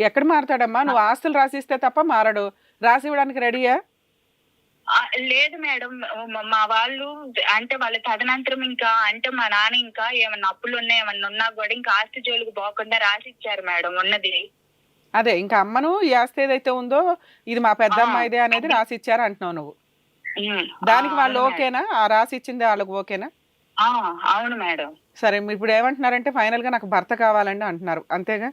ఎక్కడ మారతాడమ్మా? నువ్వు ఆస్తులు రాసిస్తే తప్ప మారడు. రాసి ఇవ్వడానికి రెడీయా? లేదు మేడం. మా- వాళ్ళు అంటే వాళ్ళ తదనంతరం ఇంకా అంటే మా నాన్న ఇంకా ఏమన్నా అప్పులు ఉన్నాయి ఏమన్నా ఉన్నా కూడా ఇంకా ఆస్తి జోలికి పోకుండా రాసి ఇచ్చారు మేడం ఉన్నది. అదే ఇంకా అమ్మను ఈ ఆస్తి ఏదైతే ఉందో ఇది మా పెద్ద అమ్మాయిదే అనేది. రాసి ఇచ్చారు అంటున్నావు నువ్వు. దానికి వాళ్ళు ఓకేనా? ఆ రాసి ఇచ్చింది వాళ్ళకి ఓకేనా? అవును మేడం. సరే ఇప్పుడు ఏమంటున్నారంటే ఫైనల్గా నాకు భర్త కావాలండి అంటున్నారు. అంతేగా?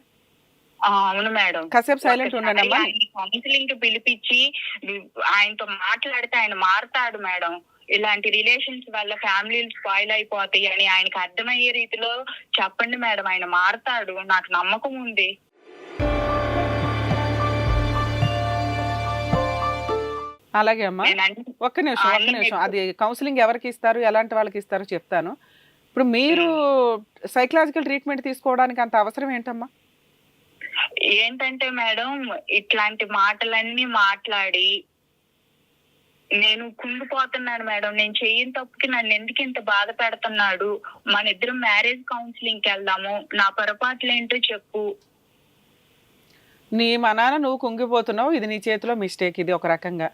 అవును మేడం. కాసేపు సైలెంట్ ఉండండి అమ్మా. కౌన్సిలింగ్కి పిలిపించి ఆయనతో మాట్లాడితే ఆయన మారుతాడు మేడం. ఇలాంటి రిలేషన్స్ వల్ల ఫ్యామిలీలు స్పాయిల్ అయిపోతాయి అని ఆయనకి అర్థమయ్యే రీతిలో చెప్పండి మేడం. ఆయన మారుతాడు. నాకు నమ్మకం ఉంది. అలాగే అమ్మా. ఒక్క నిమిషం ఒక్క నిమిషం. అది కౌన్సిలింగ్ ఎవరికి ఇస్తారు ఎలాంటి వాళ్ళకి ఇస్తారో చెప్తాను. ఇప్పుడు మీరు సైకలాజికల్ ట్రీట్మెంట్ తీసుకోవడానికి అంత అవసరం ఏంటమ్మా? ఏంటంటే మేడం ఇట్లాంటి మాటలన్నీ మాట్లాడి నేను కుంగిపోతున్నాను మేడం. నేను చెయ్యని తప్పుకి నన్ను ఎందుకు ఇంత బాధ పెడుతున్నాడు? మన ఇద్దరం మ్యారేజ్ కౌన్సిలింగ్కి వెళ్దాము. నా పొరపాట్లు ఏంటో చెప్పు. నీ మనాన నువ్వు కుంగిపోతున్నావు. ఇది నీ చేతిలో మిస్టేక్. ఇది ఒక రకంగా.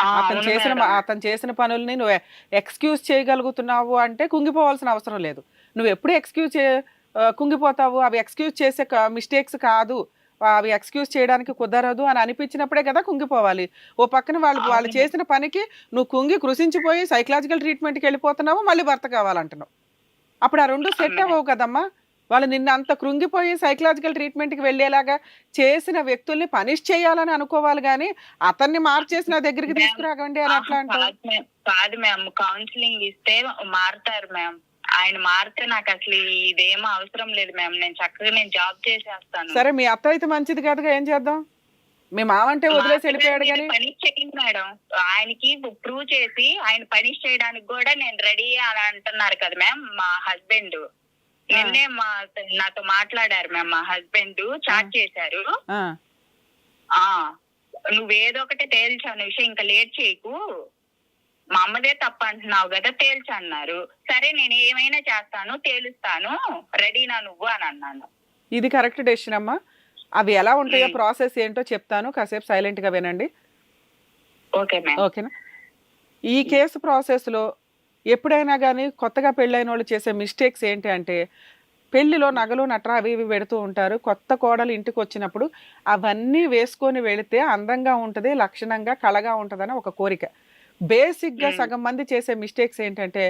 అతను చేసిన. అతను చేసిన పనుల్ని నువ్వు ఎక్స్క్యూజ్ చేయగలుగుతున్నావు అంటే కుంగిపోవాల్సిన అవసరం లేదు. నువ్వు ఎప్పుడు ఎక్స్క్యూజ్ చే కుంగిపోతావు అవి ఎక్స్క్యూజ్ చేసే మిస్టేక్స్ కాదు. అవి ఎక్స్క్యూజ్ చేయడానికి కుదరదు అని అనిపించినప్పుడే కదా కుంగిపోవాలి. ఓ పక్కన వాళ్ళు వాళ్ళు. చేసిన పనికి నువ్వు కుంగి కృషించిపోయి సైకలాజికల్ ట్రీట్మెంట్కి వెళ్ళిపోతున్నావు మళ్ళీ భర్త కావాలంటున్నావు. అప్పుడు ఆ రెండు సెట్. అవ్వవు కదమ్మా. వాళ్ళు నిన్న అంత కృంగిపోయి సైకలాజికల్ ట్రీట్మెంట్కి వెళ్ళేలాగా చేసిన వ్యక్తుల్ని పనిష్ చేయాలని అనుకోవాలి కానీ అతన్ని మార్చేసి నా దగ్గరికి తీసుకురాకండి అని అట్లా మ్యామ్, కాదు మ్యామ్ కౌన్సిలింగ్ ఇస్తే మారుతారు మ్యామ్. ఆయన మారితే నాకు అసలు ఇదేమో అవసరం లేదు మ్యామ్. నేను చక్కగా నేను జాబ్ చేసేస్తాను. సరే మీ అత్త అయితే మంచిది కాదుగా ఏం చేద్దాం? మీ మావంటే వదిలేసి వెళ్ళిపోయాడు కానీ. పని చేయండి మేడం. ఆయనకి ప్రూవ్ చేసి ఆయన పనిష్ చేయడానికి కూడా నేను రెడీ అని అంటున్నారు కదా మ్యామ్ మా హస్బెండ్. నిన్నే మా నాతో మాట్లాడారు మ్యామ్ మా హస్బెండ్ చాట్ చేశారు. నువ్వేదో ఒకటి తేల్చు అన్న విషయం ఇంకా లేట్ చేయకు. మా అమ్మదే తప్ప అంటున్నావు కదా తేల్చు అన్నారు సరే నేను ఏమైనా చేస్తాను తేలుస్తాను. రెడీనా నువ్వు అని అన్నాను. ఇది కరెక్ట్ డెసిషన్ అమ్మా. అవి ఎలా ఉంటాయో. ప్రాసెస్ ఏంటో చెప్తాను. కాసేపు సైలెంట్గా వినండి. Okay ma'am. ఓకేనా? ఈ కేసు ప్రాసెస్లో ఎప్పుడైనా కానీ కొత్తగా పెళ్ళైన వాళ్ళు చేసే మిస్టేక్స్ ఏంటి అంటే పెళ్ళిలో నగలు నట్ర అవి ఇవి పెడుతూ ఉంటారు. కొత్త కోడలు ఇంటికి వచ్చినప్పుడు అవన్నీ వేసుకొని వెళితే అందంగా ఉంటుంది లక్షణంగా కళగా ఉంటుందని ఒక కోరిక. బేసిక్గా మ్మ్. సగం మంది చేసే మిస్టేక్స్ ఏంటంటే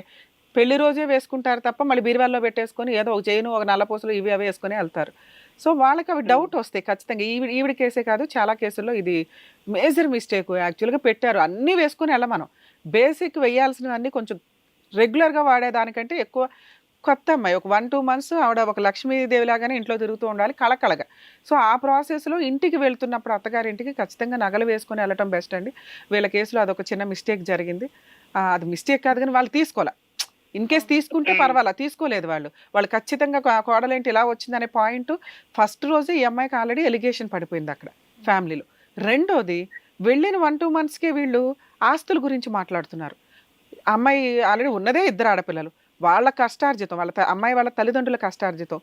పెళ్ళి రోజే వేసుకుంటారు తప్ప మళ్ళీ బీరువాల్లో పెట్టేసుకొని ఏదో ఒక జైను ఒక నల్లపూసలు ఇవి అవి వేసుకొని వెళ్తారు. సో వాళ్ళకి అవి. డౌట్ వస్తాయి ఖచ్చితంగా. ఈవిడ ఈవిడ కేసే కాదు చాలా కేసుల్లో ఇది మేజర్ మిస్టేక్. యాక్చువల్గా పెట్టారు. అన్నీ వేసుకొని వెళ్ళమనం. బేసిక్ వేయాల్సినవన్నీ కొంచెం రెగ్యులర్గా వాడేదానికంటే ఎక్కువ కొత్త అమ్మాయి. ఒక వన్ టూ మంత్స్ ఆవిడ ఒక లక్ష్మీదేవి లాగానే ఇంట్లో తిరుగుతూ ఉండాలి కళకళగా. సో ఆ ప్రాసెస్లో ఇంటికి వెళ్తున్నప్పుడు అత్తగారింటికి ఖచ్చితంగా నగలు వేసుకొని వెళ్ళటం బెస్ట్ అండి. వీళ్ళ కేసులో అదొక చిన్న మిస్టేక్ జరిగింది. అది మిస్టేక్ కాదు కానీ వాళ్ళు తీసుకోలే ఇన్ కేస్ తీసుకుంటే. పర్వాలా? తీసుకోలేదు వాళ్ళు. వాళ్ళు ఖచ్చితంగా కోడలేంటి ఇలా వచ్చిందనే పాయింట్ ఫస్ట్ రోజు ఈ అమ్మాయికి ఆల్రెడీ ఎలిగేషన్ పడిపోయింది అక్కడ ఫ్యామిలీలో. రెండోది వెళ్ళిన వన్ టూ మంత్స్కే వీళ్ళు ఆస్తుల గురించి మాట్లాడుతున్నారు. అమ్మాయి ఆల్రెడీ ఉన్నదే ఇద్దరు ఆడపిల్లలు. వాళ్ళ కష్టార్జితం వాళ్ళ అమ్మాయి వాళ్ళ తల్లిదండ్రుల కష్టార్జితం.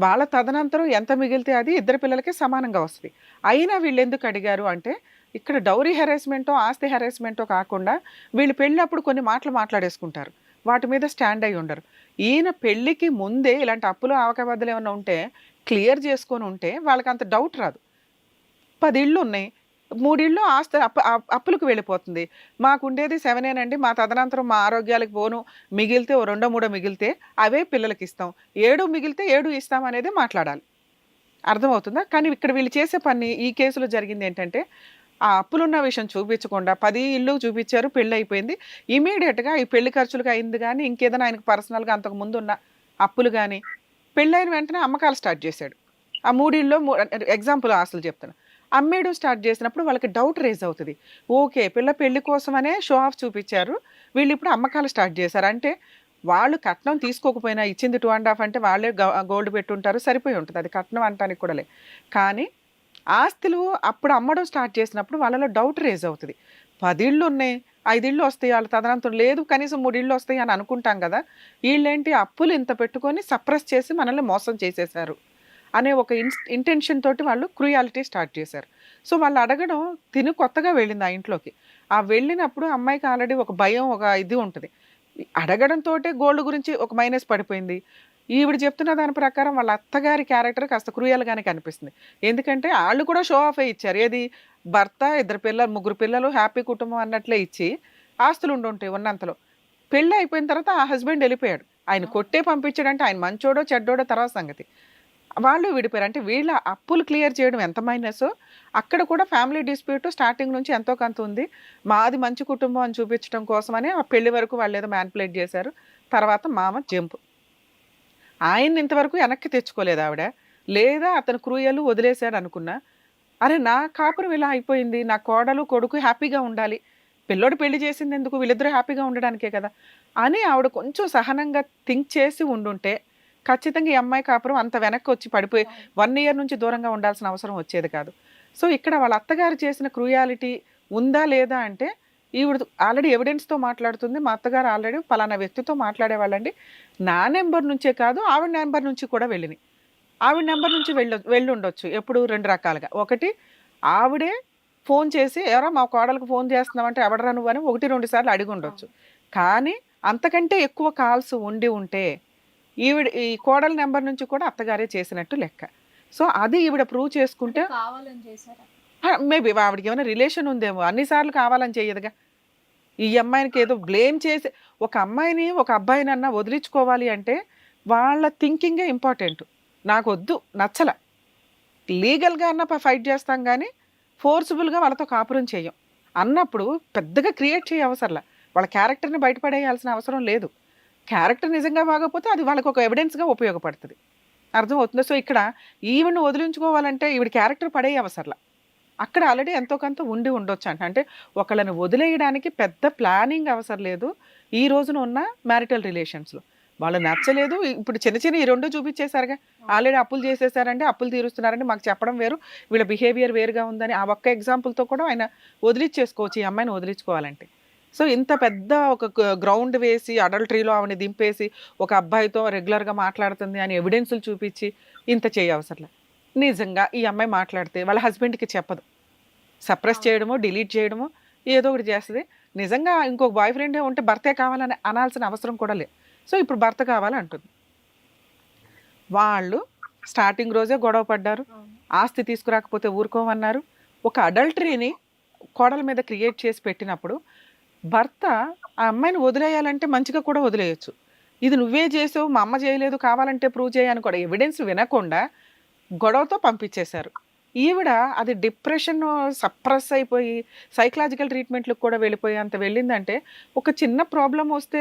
వాళ్ళ తదనంతరం ఎంత మిగిలితే అది ఇద్దరు పిల్లలకి సమానంగా వస్తుంది. అయినా వీళ్ళు ఎందుకు అడిగారు అంటే ఇక్కడ డౌరీ హెరాస్మెంటో ఆస్తి హెరాస్మెంటో కాకుండా వీళ్ళు పెళ్ళినప్పుడు కొన్ని మాటలు మాట్లాడేసుకుంటారు. వాటి మీద స్టాండ్ అయి ఉండరు. ఈయన పెళ్ళికి ముందే ఇలాంటి అప్పులు ఆవకబద్దలు ఏమైనా ఉంటే క్లియర్ చేసుకొని ఉంటే వాళ్ళకి అంత డౌట్ రాదు. పది ఇళ్ళు ఉన్నాయి. మూడిళ్ళు ఆస్తి అప్పు అప్- అప్పులకు వెళ్ళిపోతుంది. మాకు ఉండేది సెవెనేనండి. మా తదనంతరం మా ఆరోగ్యాలకు పోను. మిగిలితే ఓ రెండో మూడో మిగిలితే అవే పిల్లలకి ఇస్తాం. ఏడు మిగిలితే ఏడు ఇస్తాం అనేది మాట్లాడాలి. అర్థమవుతుందా? కానీ ఇక్కడ వీళ్ళు చేసే పని ఈ కేసులో జరిగింది ఏంటంటే ఆ అప్పులున్న విషయం చూపించకుండా పది ఇల్లు చూపించారు పెళ్ళి అయిపోయింది. ఇమీడియట్గా ఈ పెళ్ళి ఖర్చులకు అయింది కానీ ఇంకేదైనా ఆయనకు పర్సనల్గా అంతకు ముందు ఉన్న అప్పులు కానీ పెళ్ళైన వెంటనే అమ్మకాలు స్టార్ట్ చేశాడు. ఆ మూడిల్లో ఎగ్జాంపుల్ ఆస్తులు చెప్తాను అమ్మేయడం స్టార్ట్ చేసినప్పుడు వాళ్ళకి డౌట్ రేజ్ అవుతుంది. ఓకే పిల్ల పెళ్ళి కోసమనే షో ఆఫ్ చూపించారు వీళ్ళు ఇప్పుడు అమ్మకాలు స్టార్ట్ చేశారు. అంటే వాళ్ళు కట్నం తీసుకోకపోయినా ఇచ్చింది టూ అండ్ హాఫ్ అంటే వాళ్ళే గోల్డ్ పెట్టుంటారు సరిపోయి ఉంటుంది. అది కట్నం అంటానికి కూడా లే. కానీ ఆస్తులు అప్పుడు అమ్మడం స్టార్ట్ చేసినప్పుడు వాళ్ళలో డౌట్ రేజ్ అవుతుంది. పదిళ్ళు ఉన్నాయి ఐదిళ్ళు వస్తాయి వాళ్ళ తదనంతరం. లేదు కనీసం మూడిళ్ళు వస్తాయి అని అనుకుంటాం కదా వీళ్ళేంటి అప్పులు ఇంత పెట్టుకొని సప్రెస్ చేసి మనల్ని మోసం చేసేసారు అనే ఒక ఇంటెన్షన్ తోటి వాళ్ళు క్రూయాలిటీ స్టార్ట్ చేశారు. సో వాళ్ళు అడగడం తిను కొత్తగా వెళ్ళింది ఆ ఇంట్లోకి. ఆ వెళ్ళినప్పుడు అమ్మాయికి ఆల్రెడీ ఒక భయం ఒక ఇది ఉంటుంది. అడగడంతో గోల్డ్ గురించి ఒక మైనస్ పడిపోయింది. ఈవిడ చెప్తున్న దాని ప్రకారం వాళ్ళ అత్తగారి క్యారెక్టర్ కాస్త క్రూయల్గానే కనిపిస్తుంది. ఎందుకంటే వాళ్ళు కూడా షో ఆఫ్ ఇచ్చారు. ఏది? భర్త ఇద్దరు పిల్లలు ముగ్గురు పిల్లలు హ్యాపీ కుటుంబం అన్నట్లే ఇచ్చి ఆస్తులు ఉండుంటాయి ఉన్నంతలో. పెళ్ళి అయిపోయిన తర్వాత ఆ హస్బెండ్ వెళ్ళిపోయాడు. ఆయన కొట్టే పంపించాడంటే ఆయన మంచోడో చెడ్డోడో తర్వాత సంగతి. వాళ్ళు విడిపోయారు. అంటే వీళ్ళ అప్పులు క్లియర్ చేయడం ఎంత మైనస్? అక్కడ కూడా ఫ్యామిలీ డిస్ప్యూట్ స్టార్టింగ్ నుంచి ఎంతో కొంత ఉంది. మాది మంచి కుటుంబం అని చూపించడం కోసమని ఆ పెళ్ళి వరకు వాళ్ళు ఏదో మ్యాన్పులేట్ చేశారు. తర్వాత మామ జంపు. ఆయన్ని ఇంతవరకు వెనక్కి తెచ్చుకోలేదు ఆవిడ. లేదా అతను క్రూయలు వదిలేశాడు అనుకున్నా. అరే నా కాపురం ఇలా అయిపోయింది. నా కోడలు కొడుకు హ్యాపీగా ఉండాలి. పిల్లోడు పెళ్ళి చేసింది ఎందుకు? వీళ్ళిద్దరూ హ్యాపీగా ఉండడానికే కదా. అని ఆవిడ కొంచెం సహనంగా థింక్ చేసి ఉండుంటే ఖచ్చితంగా ఈ అమ్మాయి కాపురం అంత వెనక్కి వచ్చి పడిపోయి వన్ ఇయర్ నుంచి దూరంగా ఉండాల్సిన అవసరం వచ్చేది కాదు. సో ఇక్కడ వాళ్ళ అత్తగారు చేసిన క్రూయాలిటీ ఉందా లేదా అంటే ఈవిడ ఆల్రెడీ ఎవిడెన్స్తో మాట్లాడుతుంది. మా అత్తగారు ఆల్రెడీ పలానా వ్యక్తితో మాట్లాడేవాళ్ళండి. నా నెంబర్ నుంచే కాదు ఆవిడ నెంబర్ నుంచి కూడా వెళ్ళినాయి. ఆవిడ నెంబర్ నుంచి వెళ్ళ వెళ్ళి ఉండొచ్చు ఎప్పుడు రెండు రకాలుగా. ఒకటి ఆవిడే ఫోన్ చేసి ఎవరో మా కోడలకు ఫోన్ చేస్తున్నామంటే ఎవడరా నువ్వు? అని ఒకటి రెండు సార్లు అడిగి ఉండొచ్చు కానీ అంతకంటే ఎక్కువ కాల్స్ ఉండి ఉంటే ఈవిడ ఈ కోడల నెంబర్ నుంచి కూడా అత్తగారే చేసినట్టు లెక్క. సో అది ఈవిడ ప్రూవ్ చేసుకుంటే కావాలని చేశారా? మేబీ ఆవిడకి ఏమైనా రిలేషన్ ఉందేమో అన్నిసార్లు కావాలని చెయ్యదుగా ఈ అమ్మాయికి ఏదో బ్లేమ్ చేసి ఒక అమ్మాయిని ఒక అబ్బాయిని అన్నా వదిలించుకోవాలి అంటే వాళ్ళ థింకింగే ఇంపార్టెంట్. నాకు వద్దు నచ్చల. లీగల్గా అన్న ఫైట్ చేస్తాం కానీ ఫోర్స్ఫుల్గా వాళ్ళతో కాపురం చేయం. అన్నప్పుడు పెద్దగా క్రియేట్ చేయ అవసరంలా. వాళ్ళ క్యారెక్టర్ని బయటపడేయాల్సిన అవసరం లేదు. క్యారెక్టర్ నిజంగా బాగోకపోతే అది వాళ్ళకి ఒక ఎవిడెన్స్గా ఉపయోగపడుతుంది. అర్థం అవుతుంది సో ఇక్కడ ఈవిని వదిలించుకోవాలంటే ఈవిడ క్యారెక్టర్ పడే అవసరంలా. అక్కడ ఆల్రెడీ ఎంతో కొంత ఉండి ఉండొచ్చు అంట. అంటే ఒకళ్ళని వదిలేయడానికి పెద్ద ప్లానింగ్ అవసరం లేదు. ఈ రోజున ఉన్న మ్యారిటల్ రిలేషన్స్లో వాళ్ళు నచ్చలేదు. ఇప్పుడు చిన్న చిన్న ఈ రెండు చూపించేశారుగా. ఆల్రెడీ అప్పులు చేసేసారంటే అప్పులు తీరుస్తున్నారంటే మాకు చెప్పడం వేరు. వీళ్ళ బిహేవియర్ వేరుగా ఉందని ఆ ఒక్క ఎగ్జాంపుల్తో కూడా ఆయన వదిలిచ్చేసుకోవచ్చు. ఈ అమ్మాయిని వదిలించుకోవాలంటే. సో ఇంత పెద్ద ఒక గ్రౌండ్ వేసి అడల్టరీలో ఆవిడని దింపేసి ఒక అబ్బాయితో రెగ్యులర్గా మాట్లాడుతుంది అని ఎవిడెన్సులు చూపించి ఇంత చేయవసరం నిజంగా ఈ అమ్మాయి మాట్లాడితే వాళ్ళ హస్బెండ్కి చెప్పదు. సప్రెస్ చేయడమో డిలీట్ చేయడమో ఏదో ఒకటి చేస్తుంది. నిజంగా ఇంకొక బాయ్ ఫ్రెండే ఉంటే భర్తే కావాలని అనాల్సిన అవసరం కూడా లేదు. సో ఇప్పుడు భర్త కావాలి అంటుంది వాళ్ళు స్టార్టింగ్ రోజే గొడవ పడ్డారు. ఆస్తి తీసుకురాకపోతే ఊరుకోమన్నారు. ఒక అడల్టరీని కోడల మీద క్రియేట్ చేసి పెట్టినప్పుడు భర్త ఆ అమ్మాయిని వదిలేయాలంటే మంచిగా కూడా వదిలేయచ్చు. ఇది నువ్వే చేసావు మా అమ్మ చేయలేదు కావాలంటే ప్రూవ్ చేయని కూడా ఎవిడెన్స్ వినకుండా గొడవతో పంపించేశారు. ఈవిడ అది డిప్రెషన్ సప్రెస్ అయిపోయి సైకలాజికల్ ట్రీట్మెంట్లకు కూడా వెళ్ళిపోయి అంత వెళ్ళిందంటే ఒక చిన్న ప్రాబ్లం వస్తే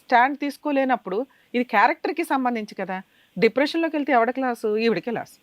స్టాండ్ తీసుకోలేనప్పుడు ఇది క్యారెక్టర్కి సంబంధించి కదా డిప్రెషన్లోకి వెళ్తే ఎవడ క్లాసు ఈవిడికి లాస్